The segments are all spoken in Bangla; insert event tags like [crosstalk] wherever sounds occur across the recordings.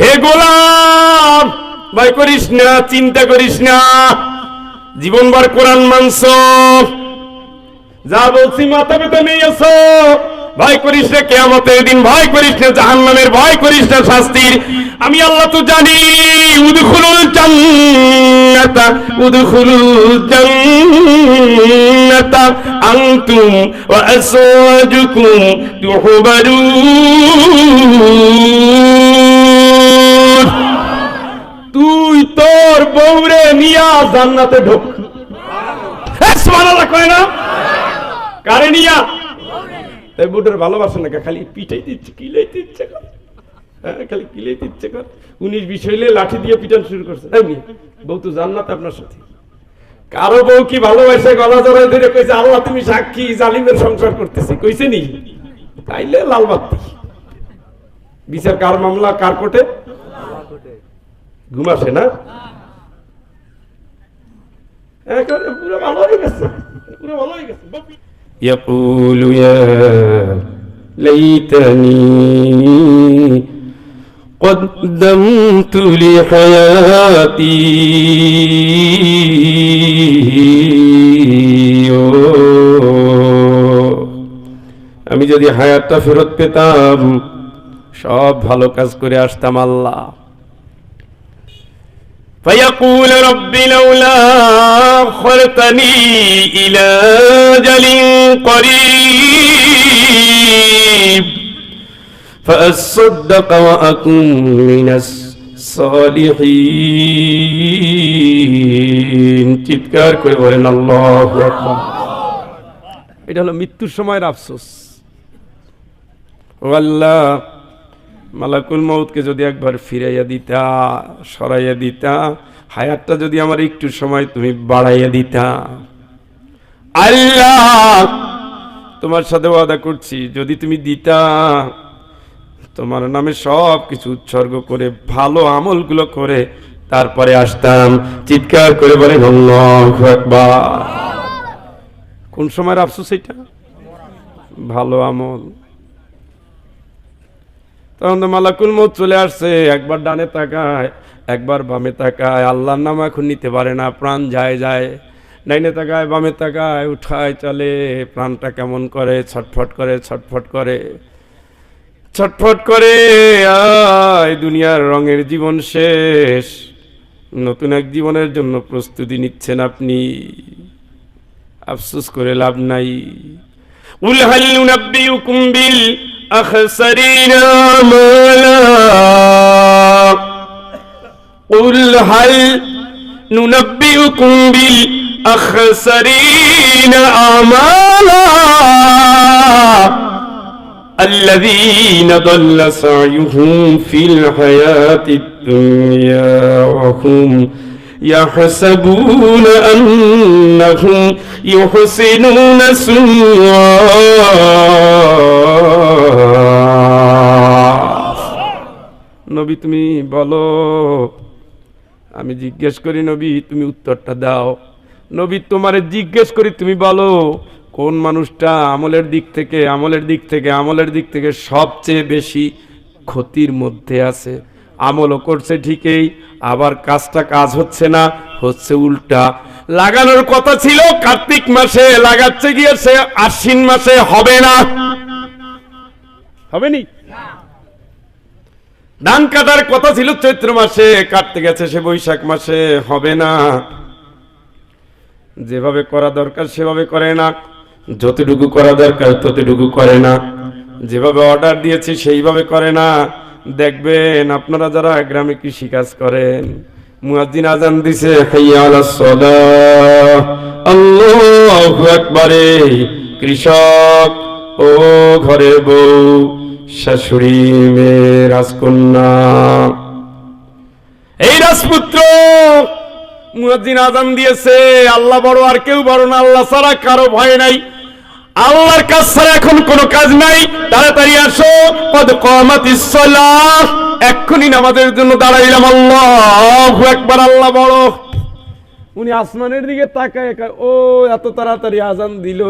হে গোলাম, ভয় করিস না, চিন্তা করিস না। জীবনভর কোরআন মানছ। যা বলছি মাথা পেতে নেই এসো। ভয় করিস না, কেয়ামতের দিন ভয় করিস না, জাহান্নামের ভয় করিস না শাস্তির। আমি আল্লাহ তো জানি, উদখুলুল জান্নাতা উদখুলুল জান্নাতা, আনতুম ওয়া আসওয়াজুকুম তুহবারুন। তুই তোর বৌরে নিয়া জান্নাতে ঢোক। হ্যাঁ, না? খালি দিচ্ছে কিলাই হ্যাঁ কিলাই লাঠি দিয়ে শুরু করছে। তো জান্নাত আপনার কারও বউ কি ভালোবাসে? গলা জড়াই ধরে কইছে আল্লাহ তুমি সাক্ষী জালিমের সংসার করতেছি। কইছে নি? তাইলে লাল বিচার কার মামলা কার কোটে ঘুমাসে না একেবারে পুরো ভালো হয়ে গেছে পুরো ভালো হয়ে গেছে يقول يا ليتني قدمت لحياتي আমি যদি হায়াতটা ফেরত পেতাম সব ভালো কাজ করে আসতাম আল্লাহ فيقول رب لولا أخرتني إلى أجل قريب فأصدق وأكن من الصالحين চিৎকার করে বলেন আল্লাহু আকবার এটা হলো মৃত্যুর সময়ের আফসোস ও আল্লাহ মালাকুল মৌতকে যদি একবার ফিরাইয়া দিতা, সরাইয়া দিতা, হায়াতটা যদি আমার একটু সময় তুমি বাড়াইয়া দিতা। আল্লাহ, তোমার সাথে ওয়াদা করছি, যদি তুমি দিতা, তোমার নামে সব কিছু উৎসর্গ করে, ভালো আমলগুলো করে, তারপরে আসতাম, চিৎকার করে বলে কোন সময়ের আফসোস এটা? ভালো আমল। তখন তো মালাকুল মত চলে আসছে, একবার ডানে তাকায়, একবার বামে তাকায়। আল্লাহর নাম এখন নিতে পারে না, প্রাণ যায় যায়। ডাইনে তাকায়, বামে তাকায়, উঠায়, চলে। প্রাণটা কেমন করে? ছটফট করে ছটফট করে। ছটফট করে, আয়, দুনিয়ার রঙের জীবন শেষ। নতুন এক জীবনের জন্য প্রস্তুতি নিচ্ছেন আপনি। আফসোস করে লাভ নাই। উল হাল নুনাব্বিউকুম বিল أخسرين أعمالا قل هل ننبئكم بالأخسرين أعمالا؟ الذين ضل سعيهم في الحياة الدنيا وهم يحسبون أنهم يحسنون سنوا নবী তুমি বলো। আমি জিজ্ঞেস করি, নবী, তুমি উত্তরটা দাও। নবী, তোমারে জিজ্ঞেস করি, তুমি বলো, কোন মানুষটা আমলের দিক থেকে, আমলের দিক থেকে, আমলের দিক থেকে সবচেয়ে বেশি ক্ষতির মধ্যে আছে? আমলও করছে ঠিকই, আবার কাজটা কাজ হচ্ছে না, হচ্ছে উল্টা। লাগানোর কথা ছিল, কার্তিক মাসে লাগাচ্ছে গিয়েছে আশ্বিন মাসে হবে না। হবে নি? ধান কাটার কথা ছিল চৈত্র মাসে, কাটতে গেছে সে বৈশাখ মাসে, হবে না। যেভাবে করা দরকার সেভাবে করে না। যতটুকু করা দরকার ততটুকু করে না। যেভাবে অর্ডার দিয়েছে সেইভাবে করে না। দেখবেন আপনারা যারা গ্রামে কৃষি কাজ করেন, মুয়াজ্জিন আজান দিছে কৃষক ও ঘরের বউ। শাশুড়ি রাজকন্যা। এই রাজপুত্র আজান দিয়েছে, আল্লাহ বড় আর কেউ বড় না, আল্লাহ ছাড়া কারও ভয় নাই। আল্লাহর কাজ ছাড়া এখন কোনো কাজ নাই। তাড়াতাড়ি আসো সালাহ। এক্ষুনি নামাজের জন্য দাঁড়াইলাম, আল্লাহু একবার আল্লাহ বড়। উনি আসমানের দিকে তাকায় ও, এত তাড়াতাড়ি আজান দিল।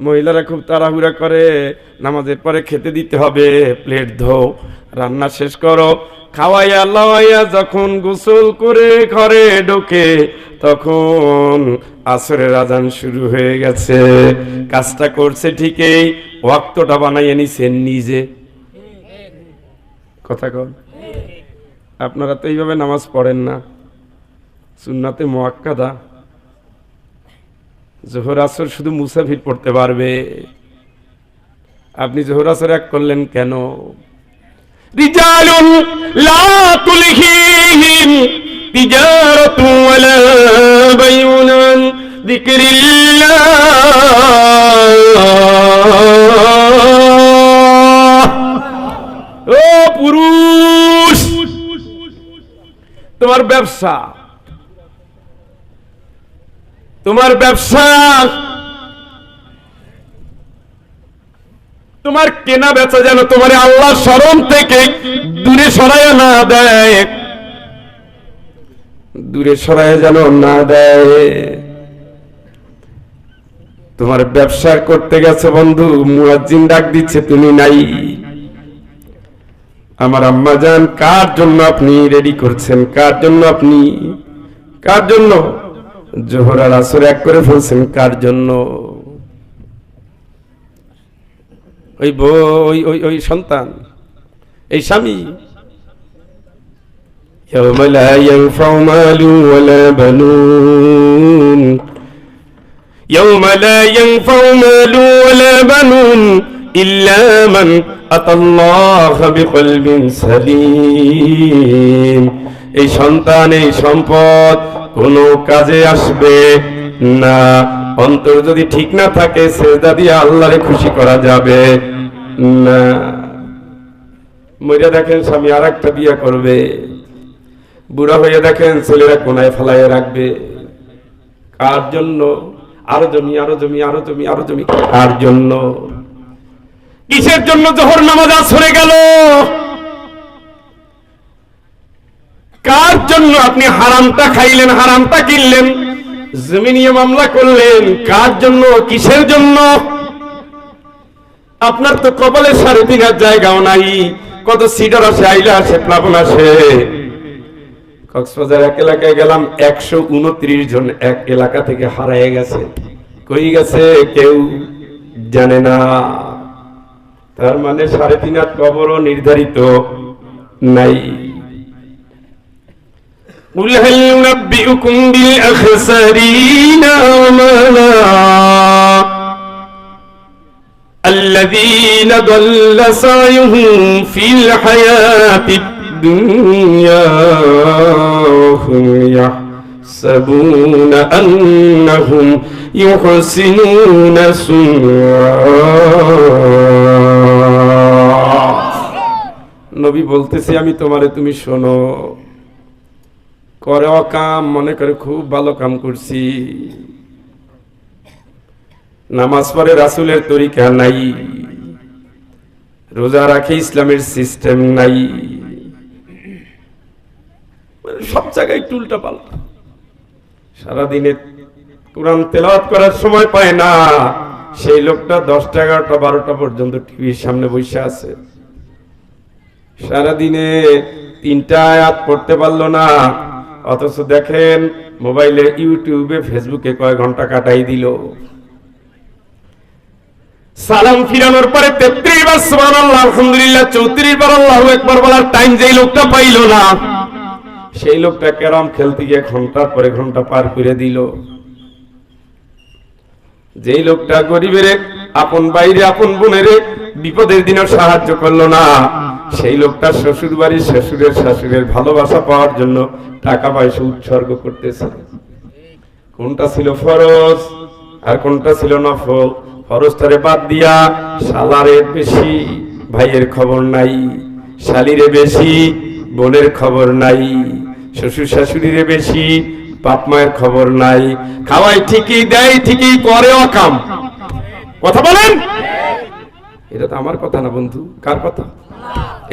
মহিলারা খুব তাড়াহুড়া করে, নামাজের পরে খেতে দিতে হবে, প্লেট ধো রান্না শেষ করো। খাওয়াইয়া, লাওয়াইয়া যখন গোসল করে ঘরে ঢোকে, তখন আসরের আজান শুরু হয়ে গেছে। কাজটা করছে ঠিকই, ওয়াক্তটা বানাইয়ে নিছেন নিজে। কথা কন। আপনারা তো এইভাবে নামাজ পড়েন না। সুন্নাতে মোয়াক্কাদা। জোহর আসর শুধু মুসাফির পড়তে পারবে। আপনি জোহর আসর এক করলেন কেন? রিজালুন লা তুলহিহিম তিজারাতু ওয়ালা বাইউন আন ও পুরুষ! তোমার ব্যবসা। তোমার ব্যবসা। তোমার কেনা বেচা যেন তোমার আল্লাহ স্মরণ থেকে দূরে সরাইয়া না দেয়। দূরে সরাইয়া যেন না দেয়। তোমার ব্যবসা করতে গেছে বন্ধু, মুয়াজ্জিন ডাক দিচ্ছে, তুমি নাই। আমার আম্মা যান, কার জন্য আপনি রেডি করছেন? কার জন্য আপনি? কার জন্য? জোহর আর আসর এক করে ফেলছেন কার জন্য ওই বউ- ওই ওই ওই সন্তান এই স্বামী يوم لا ينفع مال ولا بنون يوم لا ينفع مال ولا بنون إلا من أتى الله بقلب سليم এই সন্তান এই সম্পদ কোনো কাজে আসবে না। অন্তর যদি ঠিক না থাকে, সেজদা দিয়ে আল্লাহরে খুশি করা যাবে না। মইরা দেখেন স্বামী আর একটা বিয়ে করবে। বুড়া হয়ে দেখেন ছেলেরা কোনায় ফেলাইয়ে রাখবে। কার জন্য? আরও জমি আরও জমি আরও জমি আরও জমি। কার জন্য? কিসের জন্য জহর নামাজ সরে গেল? কার জন্য আপনি হারামটা খাইলেন, হারামটা কিনলেন? জমি নিয়ে মামলা করলেন, কার জন্য, কিসের জন্য? আপনার তো কপালে সাড়ে তিন হাজার জায়গাও নাই, কত সিডার আসে, আইলা আসে, প্লাবন আসে। কক্সবাজার এক এলাকায় গেলাম, একশো উনত্রিশ জন এক এলাকা থেকে হারায় গেছে। কই গেছে কেউ জানে না। তার মানে সাড়ে তিন হাত কবরও নির্ধারিত নাই। قل هل ننبئكم بالأخسرين أعمالا الذين ضل سعيهم في الحياة الدنيا هم يحسبون أنهم يحسنون سنعا নবী বলতেছি আমি তোমারে তুমি শোনো করে কাম, মনে করে খুব ভালো কাম করছি। নামাজ পড়ে রাসুলের তরিকা নাই। রোজা রাখে ইসলামের সিস্টেম নাই। মানে সব জায়গায় একটু উল্টা পাল্টা। সারাদিনে কোরআন তেলাওয়াত করার সময় পায় না। সেই লোকটা দশটা, এগারোটা, বারোটা পর্যন্ত টিভির সামনে বসে আছে। সারাদিনে তিনটা আয়াত পড়তে পারল না। অথচ দেখেন, মোবাইলে, ইউটিউবে, ফেসবুকে কয় ঘণ্টা কাটাই দিল। সালাম ফিরানোর পরে তেত্রিশ বার সুবহানাল্লাহ, আলহামদুলিল্লাহ, চৌত্রিশ বার আল্লাহু একবার বলার টাইম যেই লোকটা পাইলো না, সেই লোকটা ক্যারাম খেলতে গিয়ে ঘণ্টার পরে ঘণ্টা পার করে দিল। যেই লোকটা গরিবের, আপন বাইরে আপন বোনের বিপদের দিনও সাহায্য করল না। সেই লোকটা শ্বশুর বাড়ির শ্বশুরের শাশুড়ের ভালোবাসা পাওয়ার জন্য টাকা পয়সা উৎসর্গ করতেছে। কোনটা ছিল ফরজ আর কোনটা ছিল নফল? ফরজটারে বাদ দিয়া শালারে বেশি ভাইয়ের খবর নাই, শালিরে বেশি বোনের খবর নাই শ্বশুর শাশুড়িরে বেশি বাপ মায়ের খবর নাই। খাওয়াই ঠিকই, দেয় ঠিকই, করে অকাম। কথা বলেন? এটা তো আমার কথা না বন্ধু, কার কথা?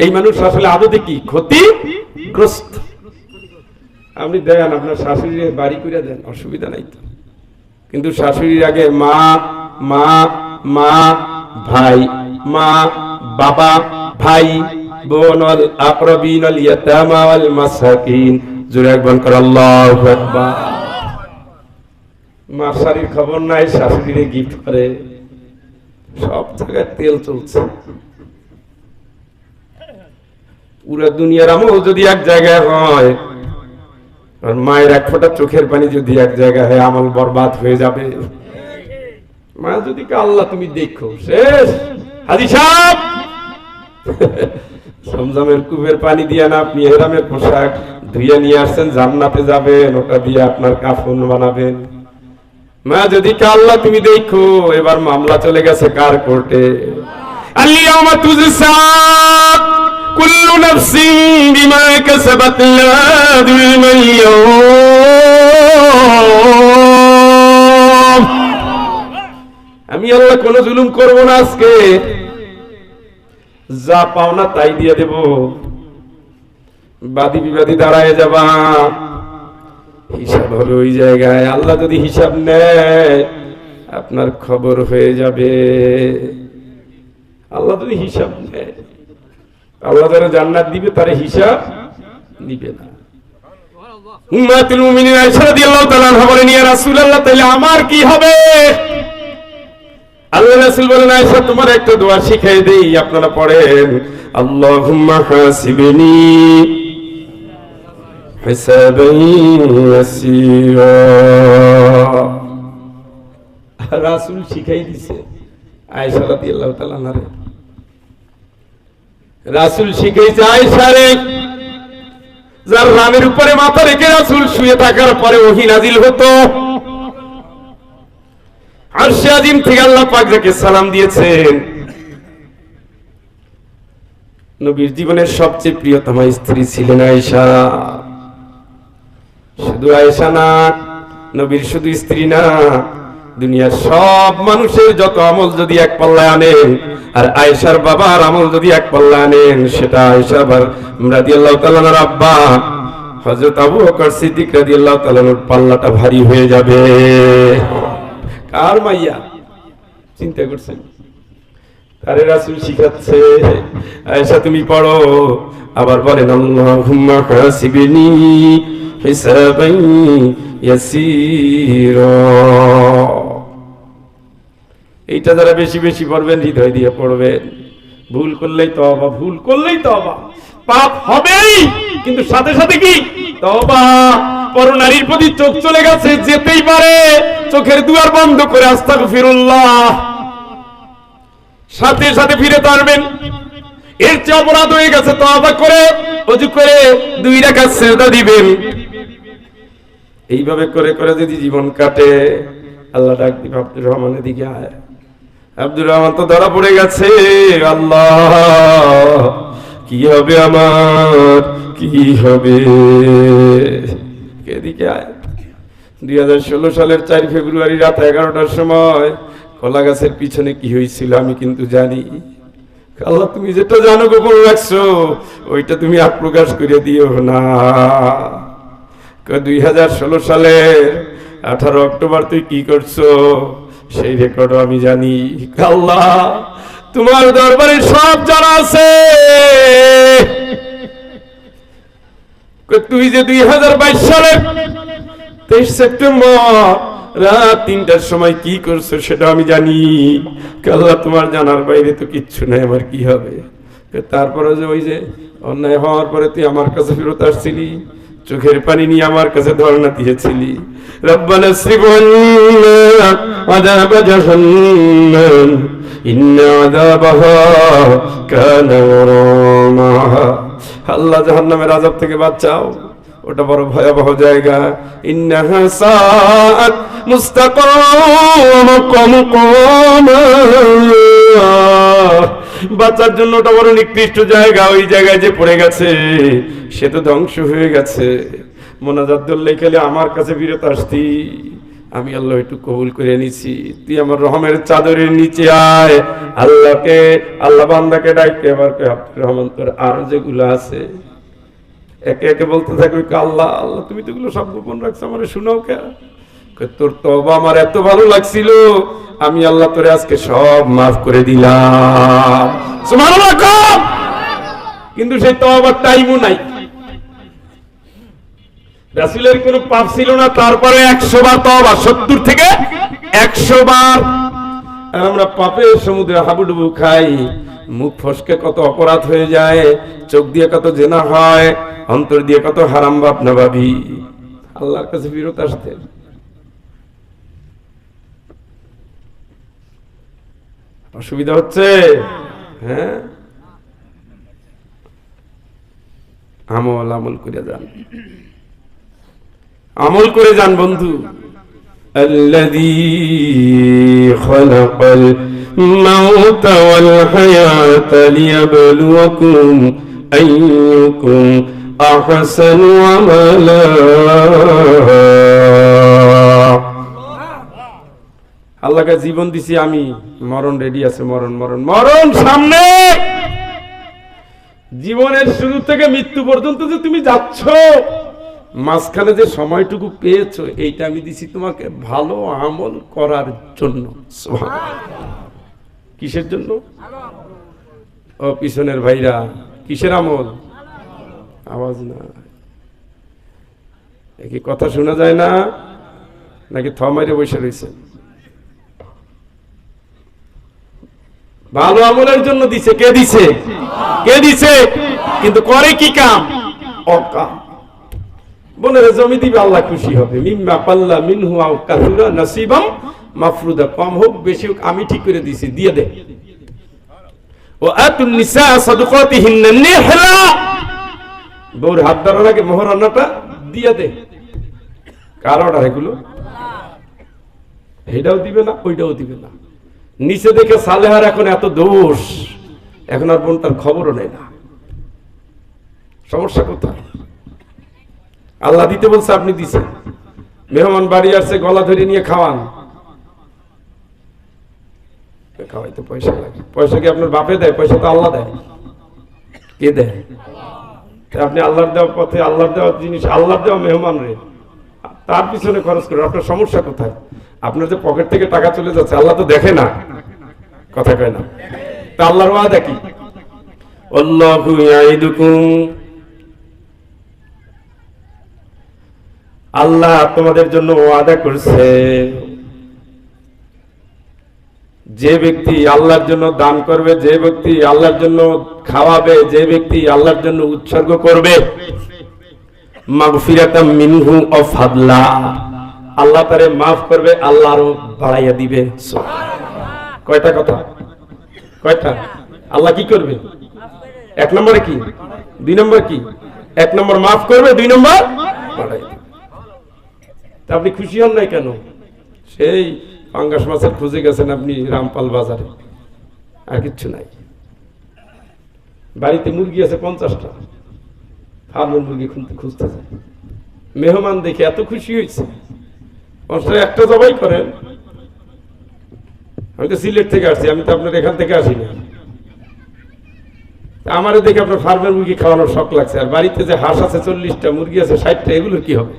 এই মানুষ আসলে আদতে কি? ক্ষতিগ্রস্ত আপনি দেন আপনার শাশুড়ির বাড়ি করে দেন, অসুবিধা নাই তো। কিন্তু শাশুড়ির আগে মা মা মা, ভাই, মা, বাবা, ভাই, বোন ওয়াল আকরাবিন ওয়াল ইয়াতামা ওয়াল মাসাকিন। জোরে একবার কর আল্লাহু আকবার। মার শাড়ির খবর নাই, শাশুড়িরে গিফট করে। সব জায়গায় তেল চলছে। পুরো দুনিয়ার আমল যদি এক জায়গায় হয় আর মায়ের এক ফোঁটা চোখের পানি যদি এক জায়গায় হয়, আমল বরবাদ হয়ে যাবে। মা যদি আল্লাহ তুমি দেখো। শেষ। হাজি সাহেব! সমজামের কুবের পানি দিয়ে না, আপনি হেরামের পোশাক ধুয়ে নিয়ে আসছেন, জান্নাতে যাবেন, ওটা দিয়ে আপনার কাফন বানাবেন। মা যদি আল্লাহ তুমি দেখো, এবার মামলা চলে গেছে কার কোর্টে? আল্লিয়ামা তুজসা কুল্লু নাফসিন বিমা কাসাবাত লা যুলমা আল-ইয়াওম। আমি আল্লাহ কোন জুলুম করব না আজকে। যা পাওনা তাই দিয়ে দেব। বাদী বিবাদী দাঁড়ায় যাবা। হিসাব হবে ওই জায়গায়। আল্লাহ যদি হিসাব নেয়, আপনার খবর হয়ে যাবে। আল্লাহ যদি হিসাব নেয়। আল্লাহ যারা জান্নাত দিবে, তার হিসাব নিবে না। উম্মাতুল মুমিনিন আয়েশা রাদিয়াল্লাহু তাআলা বলেন, ইয়া রাসূলুল্লাহ তাহলে আমার কি হবে? আল্লাহ রাসূল বলেন, আয়েশা, তোমার একটা দোয়া শিখাই দেই, আপনারা পড়েন, আল্লাহুম্মা হাসিবনি রাসূল শিখাই দিছে আয়েশা রাদিয়াল্লাহু তাআলা রাসূল শিখাইছে আয়েশা রে যার রানের উপরে মাথা রেখে রাসূল শুয়ে থাকার পরে ওহী নাজিল হতো। আরশে আজিম থেকে আল্লাহ পাক যাকে সালাম দিয়েছেন। নবীর জীবনের সবচেয়ে প্রিয়তমা স্ত্রী ছিলেন আয়েশা। শুধু আয়েশা না, নবীর শুধু স্ত্রী না দুনিয়ার সব মানুষের যত আমল যদি এক পাল্লায় আনেন, আর আয়েশার বাবার আমল যদি এক পাল্লায় আনেন, সেটা আয়েশা আবার রাদিয়াল্লাহু তাআলার আব্বা, হযরত আবু বকর সিদ্দিক রাদিয়াল্লাহু তাআলার পাল্লাটা ভারী হয়ে যাবে। কার মাইয়া? চিন্তা করছেন? তারে রাসূল শিখাচ্ছে, আয়েশা তুমি পড়ো, আবার বলেন, আল্লাহুম্মা হাসিবনি হিসাবান ইয়াসীরা। এইটা যারা বেশি বেশি পড়বেন, হৃদয় দিয়ে পড়বেন। ভুল করলেই তো তবা ভুল করলেই তো তবা পাপ হবেই, কিন্তু সাথে সাথে কি? তবা পরনারীর প্রতি চোখ চলে গেছে, যেতেই পারে। চোখের দুয়ার বন্ধ করে, আস্তাগফিরুল্লাহ। সাথে সাথে ফিরে পারবেন এর চেয়ে অপরাধ হয়ে গেছে তবা করে, অজু করে দুই রাকাত সেজদা দিবেন। এইভাবে করে করে যদি জীবন কাটে, আল্লাহ ডাক দিব, আব্দুর রহমানের দিকে আয়। আব্দুর রহমান তো ধরা পড়ে গেছে। আল্লাহ, কি হবে আমার? কি হবে? এদিকে আয়? দুই হাজার ষোলো সালের চার ফেব্রুয়ারি রাত এগারোটার সময় কলা গাছের পিছনে কি হয়েছিল আমি কিন্তু জানি। আল্লাহ, তুমি যেটা জানো, গোপন রাখছো, ওইটা তুমি আর করে দিও না। দুই হাজার ষোলো সালের আঠারো অক্টোবর তুই কি করছ? সেই রেকর্ডও আমি জানি। আল্লাহ, তোমার দরবারে সব জানা আছে। তুই যে দুই হাজার বাইশ সালে তেইশ সেপ্টেম্বর রাত তিনটার সময় কি করছ সেটা আমি জানি। আল্লাহ, তোমার জানার বাইরে তো কিচ্ছু নাই, আমার কি হবে? তারপরে যে ওই যে অন্যায় হওয়ার পরে তুই আমার কাছে ফেরত আসছিলি, চোখের পানি নিয়ে আমার কাছে ধর্ণা দিয়েছিলি। রব্বানা শ্রীবন্না আযাব জাহান্নাম ইন্না আযাবাহা কানা গরামা আল্লাহ জাহান্নামের আযাব থেকে বাঁচাও। ওটা বড় ভয়াবহ জায়গা। ইন্নাহা সাআত মুস্তাকাম কমকামা বাঁচার জন্য ওটা বড় নিকৃষ্ট জায়গা। ওই জায়গায় যে পড়ে গেছে, সে তো ধ্বংস হয়ে গেছে। মোনাজাত খেলে আমার কাছে ফিরত আসতি। আমি আল্লাহ একটু কবুল করে নিছি। তুই আমার রহমের চাদরের নিচে আয়। আল্লাহকে, আল্লাহ বান্দাকে ডাকতে এবার আব্দুর রহমান, তোর আরও যেগুলো আছে। একে একে বলতে থাকবে আল্লাহ আল্লাহ, তুমি তো এগুলো সব গোপন রাখছো, আমার শোনাও কে? তোর তবা আমার এত ভালো লাগছিল, আমি আল্লাহ তোরে আজকে সব মাফ করে দিলাম। কিন্তু সেই তওবার টাইমও নাই। রাসূলের কোনো পাপ ছিল না, তারপরে একশো বার তওবা, সত্তর থেকে একশো বার। আর আমরা পাপের সমুদ্রে হাবুডুবু খাই, মুখ ফসকে কত অপরাধ হয়ে যায়, চোখ দিয়ে কত জেনা হয়, অন্তর দিয়ে কত হারাম বাপ না ভাবি। আল্লাহর কাছে বিরত আসতে। অসুবিধা হচ্ছে? হ্যাঁ? আমল আমল করে যান। আমল করে যান বন্ধু الذي خلق الموت والحياة ليبلوكم أيكم أحسن عملا আল্লাহকে জীবন দিছি আমি মরণ রেডি আছে মরণ মরণ মরণ সামনে জীবনের শুরু থেকে মৃত্যু পর্যন্ত যে তুমি যাচ্ছ মাঝখানে যে সময়টুকু পেয়েছ, এইটা আমি দিছি তোমাকে ভালো আমল করার জন্য। কিসের জন্য? ও পিছনের ভাইরা, কিসের আমল? আওয়াজ না। কি কথা শোনা যায় না, নাকি থমাইরে বসে রয়েছে? ভালো আমলের জন্য দিছে। কে দিছে? কে দিছে? কিন্তু করে কি কাম? অকাম। বোনের জমি দিবে, আল্লাহ খুশি হবে। মিম্মা পাল্লা মিনহু আও কাসুরা নাসিবাম মাফরুদা, কম হোক, বেশি হোক, আমি ঠিক করে দিছি, দিয়ে দে। ও আতুন নিসা সাদুকাতিহিন্না নিহলা। বউর হাত ধরার আগে মোহরানাটা দিয়ে দে। কার অর্ডার এগুলো? এটাও দিবে না ওইটাও দিবে না। নিচে দেখে সালেহার এখন এত দোষ, এখন আর বোন তার খবরও নেই না। সমস্যা কোথায়? আল্লাহ দিতে বলছে, আপনি দিছেন। মেহমান বাড়ি আসছে, গলা ধরে নিয়ে খাওয়ান। খাওয়াইতে পয়সা লাগে। পয়সা কি আপনার বাপে দেয়? পয়সা তো আল্লাহ দেয়। কে দেয়? আপনি আল্লাহর দেওয়া পথে, আল্লাহর দেওয়া জিনিস, আল্লাহর দেওয়া মেহমান রে। তার পিছনে খরচ করে, আপনার সমস্যা কোথায়? আপনার যে পকেট থেকে টাকা চলে যাচ্ছে, আল্লাহ তো দেখে না। কথা কয় না। তা আল্লাহর ওয়াদা কি? আল্লাহু ইয়াইদুকুম আল্লাহ তোমাদের জন্য ওয়াদা করছে। যে ব্যক্তি আল্লাহর জন্য দান করবে, যে ব্যক্তি আল্লাহর জন্য খাওয়াবে, যে ব্যক্তি আল্লাহর জন্য উৎসর্গ করবে মিনহু আল্লাহ তারে মাফ করবে, আল্লাহ আরও বাড়াইয়া দিবে। কয়টা কথা? কয়টা? আল্লাহ কি করবে? এক নম্বরে কি? দুই নম্বর কি? এক নম্বর মাফ করবে, দুই নম্বর বাড়াই তা আপনি খুশি হন নাই কেন? সেই পাঙ্গাস মাছের খুঁজে গেছেন আপনি রামপাল বাজারে। আর কিচ্ছু নাই। বাড়িতে মুরগি আছে পঞ্চাশটা। ফার্মের মুরগি খুঁজতে খুঁজতে যায়। মেহমান দেখে এত খুশি হয়েছে। অবশ্যই একটা জবাই করেন। আমি তো সিলেট থেকে আসছি, আমি তো আপনার এখান থেকে আসি আসিনি আমারও দেখে আপনার ফার্মের মুরগি খাওয়ানোর শখ লাগছে। আর বাড়িতে যে হাঁস আছে চল্লিশটা, মুরগি আছে ষাটটা, এগুলোর কি হবে?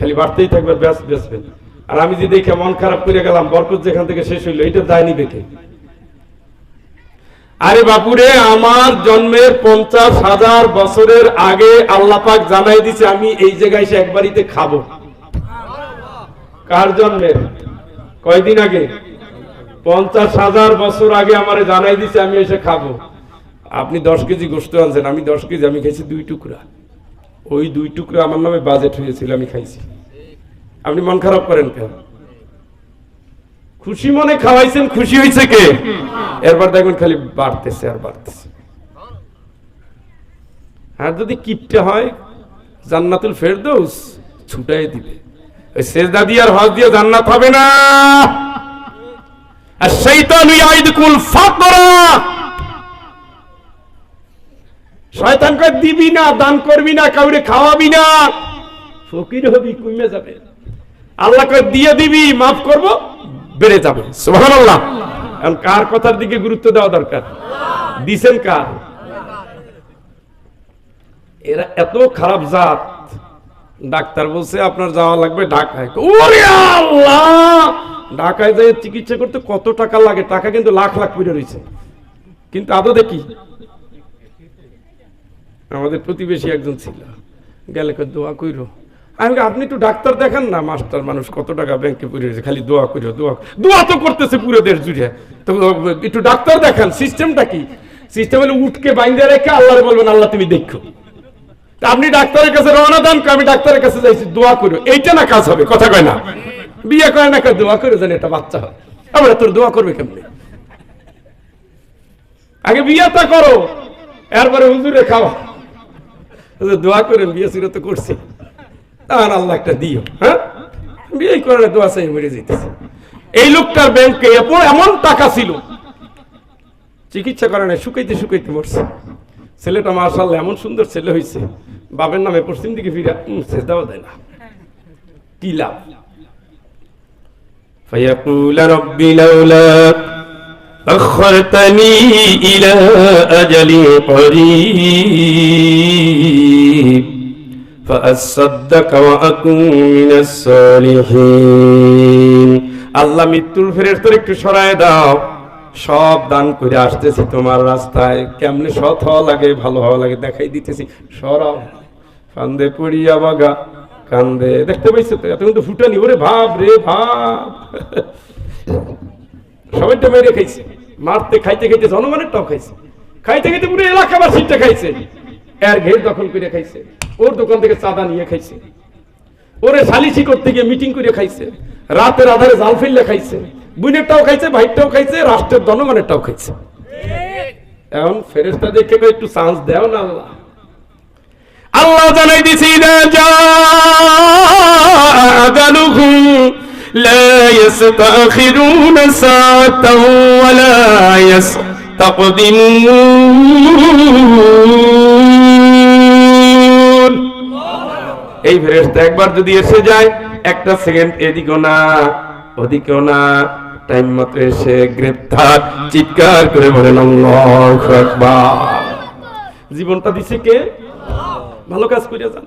খালি বাড়তেই থাকবে, ব্যাস বেসবেন আর আমি যে দেখে মন খারাপ করে গেলাম, বরকত যেখান থেকে শেষ হইল, এটা দায়নি দেখে আরে বাপুরে, আমার জন্মের পঞ্চাশ হাজার বছরের আগে আল্লাহ পাক জানাই দিছে, আমি এই জায়গায় এসে একবারিতে খাব। কার জন্মের? কয়দিন আগে? পঞ্চাশ হাজার বছর আগে আমারে জানাই দিছে, আমি এসে খাব। আপনি দশ কেজি গোস্ত আনছেন, আমি দশ কেজি, আমি খেয়েছি দুই টুকরা। ওই দুই টুকরা আমার নামে বাজেট হয়েছিল, আমি খাইছি। আপনি মন খারাপ করেন কেন? খুশি মনে খাওয়াইছেন, খুশি হয়েছে কে? এরপর দেখবেন খালি বাড়তেছে আর বাড়তেছে। আর যদি কিপটে হয়, জান্নাতুল ফেরদৌস ছুটাই দিবে। ওই সেজদা দিয়ে আর হজ দিয়ে জান্নাত হবে না। আর শৈতানু ইয়াইদুকুল ফাকরা। শয়তান দিবি না, দান করবি না, কাউরে খাওয়াবি না। ফকির হবি, কমে যাবে। দিয়ে দিবি, মাফ করব, বেড়ে যাবে। এখন কার কথার দিকে গুরুত্ব দেওয়া দরকার? দিছেন কার? এরা এত খারাপ জাত। ডাক্তার বলছে, আপনার যাওয়া লাগবে ঢাকায়। আল্লাহ! ঢাকায় যাই চিকিৎসা করতে কত টাকা লাগে? টাকা কিন্তু লাখ লাখ পড়ে রয়েছে। কিন্তু আদৌ দেখি আমাদের প্রতিবেশী একজন ছিল। গেলে দোয়া কইরো। আমি আপনি একটু ডাক্তার দেখান না মাস্টার, মানুষ কত টাকা ব্যাংকে পড়ে রয়েছে। খালি দোয়া করিও দোয়া দোয়া তো করতেছে পুরো দেশ জুড়ে। তো একটু ডাক্তার দেখান, সিস্টেমটা কি? সিস্টেম হলে উঠকে বাইন্দে রেখে আল্লাহরে বলবেন, আল্লাহ, তুমি দেখো। আপনি ডাক্তারের কাছে রওনা দেন আমি ডাক্তারের কাছে যাইছি, দোয়া করো এইটা না কাজ হবে, কথা কয় না। বিয়ে করে না দোয়া করে জানি এটা বাচ্চা হয়। আমরা তোর দোয়া করবে কেমনে? আগে বিয়েটা করো, এরপরে হুজুরে খাওয়া। দোয়া করেন বিয়ে ছিল তো করছি তাহলে আল্লাহ একটা দিও হ্যাঁ বিয়ে করে দোয়া চাই মরে যেতেছে এই লোকটার ব্যাংকে এমন টাকা ছিল চিকিৎসা করে না শুকাইতে শুকাইতে মরছে ছেলেটা মার্শাল্লাহ এমন সুন্দর ছেলে হয়েছে বাবের নামে পশ্চিম দিকে ফিরে সেদাও দেয় না কি লাভ فيقول رب لولا أخرتني إلى أجل قريب فأصدق وأكون من الصالحين আল্লাহ মৃত্যুর ফেরেস্তার একটু সরায় দাও সব দান করে আসতেছি তোমার রাস্তায় কেমনে সৎ হওয়া লাগে ভালো হওয়া লাগে দেখাই দিতেছি সরাও কান্দে পড়িয়া বাগা কান্দে দেখতে পাইছো তো এত কিন্তু ফুটানি ওরে ভাব রে ভাব সবাইটা মেরে খাইছে। মারতে, খাইতে খাইতে জনগণেরটাও খাইছে। খাইতে খাইতে পুরো এলাকাবাসীরটা খাইছে। এর ঘের দখল করে খাইছে। ওর দোকান থেকে চাঁদা নিয়ে খাইছে। ওরে সালিসি করতে গিয়ে মিটিং করে খাইছে। রাতের আধারে জাল ফেললে খাইছে। বুনেরটাও খাইছে ভাইটাও খাইছে, রাষ্ট্রের জনগণেরটাও খাইছে। এখন ফেরেস্তা দেখে একটু চান্স দেও না আল্লাহ। আল্লাহ জানাই দিছি ইদা জাআ ইস্তাখিরুনা সাআতাও ওয়া লা ইস্তাকদিমুন এই ফেরেশতা একবার যদি এসে যায়, একটা সেকেন্ড এদিকেও না, ওদিকেও না, টাইম মতো এসে গ্রেপ্তার, চিৎকার করে বলেন, আল্লাহু আকবার। জীবনটা দিছে কে? ভালো কাজ করে যান।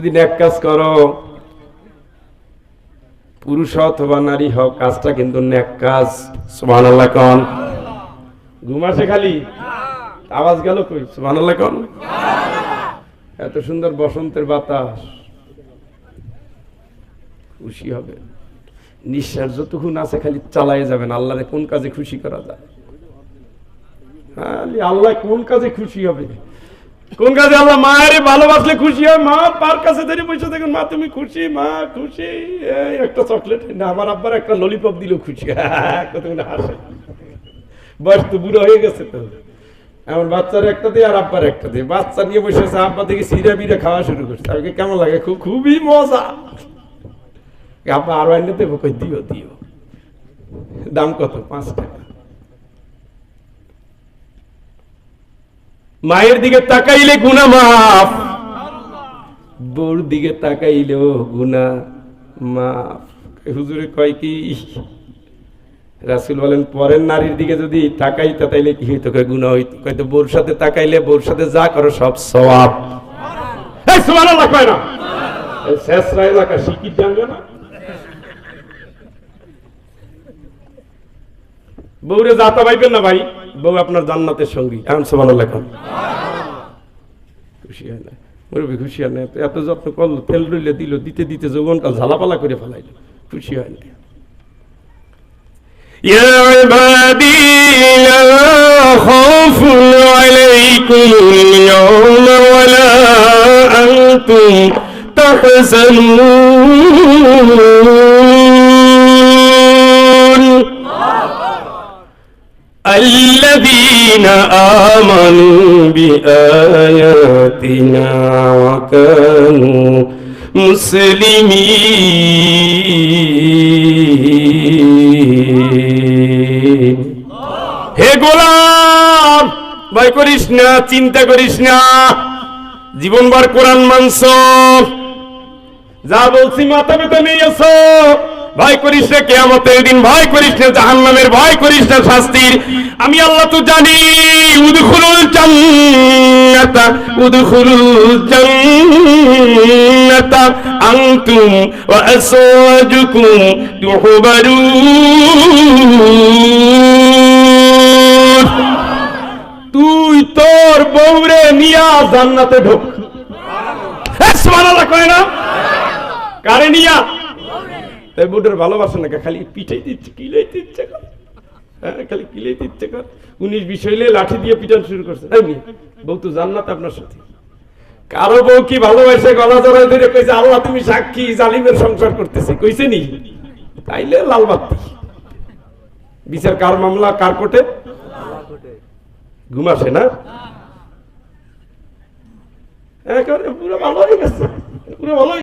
যদি ন্যাক কাজ করো, পুরুষ অথবা নারী হোক কাজটা কিন্তু ন্যাক কাজ। সুবহান আল্লাহ কন। ঘুম আসে খালি? আওয়াজ গেল কই? সুবহান আল্লাহ কন। এত সুন্দর বসন্তের বাতাস। খুশি হবে। নিঃশ্বাস যতক্ষণ আছে খালি চালাই যাবেন। আল্লাহরে কোন কাজে খুশি করা যায়? আল্লাহ কোন কাজে খুশি হবে? কোন কাজে আল্লাহ মায়ের ভালোবাসলে খুশি হয়? মা তার কাছে ধরে বসে দেখুন, মা, তুমি খুশি? মা, খুশি? একটা চকলেট। না, আমার আব্বার একটা ললিপপ দিলেও খুশি। [laughs] হাসে। বয়স তো বুড়ো হয়ে গেছে তো। আমার বাচ্চার একটা দিয়ে আর আব্বার একটা দিয়ে বাচ্চা নিয়ে বসে আছে, আব্বা থেকে সিরা বিরা খাওয়া শুরু করছে। আমাকে কেমন লাগে? খুব, খুবই মজা। আব্বা আরও এনে দেবো, কই, দিও দিও। দাম কত? পাঁচ টাকা। মায়ের দিকে তাকাইলে গুনা মাফ। বউর দিকে তাকাইলেও গুনা মাফ। হুজুরে কয় কি? রাসুল বলেন, পরের নারীর দিকে যদি তাকাইতে, তাইলে কি হইতো? কয় গুনা হইতো। কয়তো বউর সাথে তাকাইলে, বউর সাথে যা করো সব এই কয় না? শেষরা এলাকা শিকির জানবে বউরে যাতা পাইবেন না ভাই? বউ আপনার জান্নাতের সঙ্গী এখন সুবহানাল্লাহ কন খুশি হয় না মুরব্বী খুশি হয় না এত যত্ন করলো তেল রইলে দিল দিতে দিতে যৌবনটা ঝালাপালা করে ফেলাইল খুশি হয় না يا عبادي لا خوف عليكم اليوم ولا أنتم تحزنون الذين آمنوا بآياتنا وكانوا মুসলিমিন হে গোলাম ভয় করিস না চিন্তা করিস না জীবনবার কোরআন মানস যা বলছি মাথা পেতে নিয়ে এসো ভয় করিস না কেয়ামতের দিন ভয় করিস না জাহান্নামের ভয় করিস না শাস্তির আমি আল্লাহ তো জানি উদখুলুল জান্নাতা উদখুলুল জান্নাতা আনতুম ওয়া আসওয়াজুকুম তুহবারুন। তুই তোর বউরে নিয়া জান্নাতে ঢোক। সুবহানাল্লাহ কয় না? কারে নিয়া? তাই বুটের ভালোবাসা না খালি পিঠাই দিচ্ছে কিলাই দিচ্ছে। হ্যাঁ খালি কিলাই দিচ্ছে কর। উনিশ হইলে লাঠি দিয়ে পিটান শুরু করছে। তাই বউ তো জান্নাত আপনার সাথে। কারও বউ কি ভালোবাসে, গলা জড়াই ধরে কইছে, আল্লাহ, তুমি সাক্ষী, জালিমের সংসার করতেছে। কইছে নি? তাইলে লাল বাতি। বিচার কার মামলা, কার কোটে ঘুমাসে না? একেবারে পুরো ভালো হয়ে গেছে।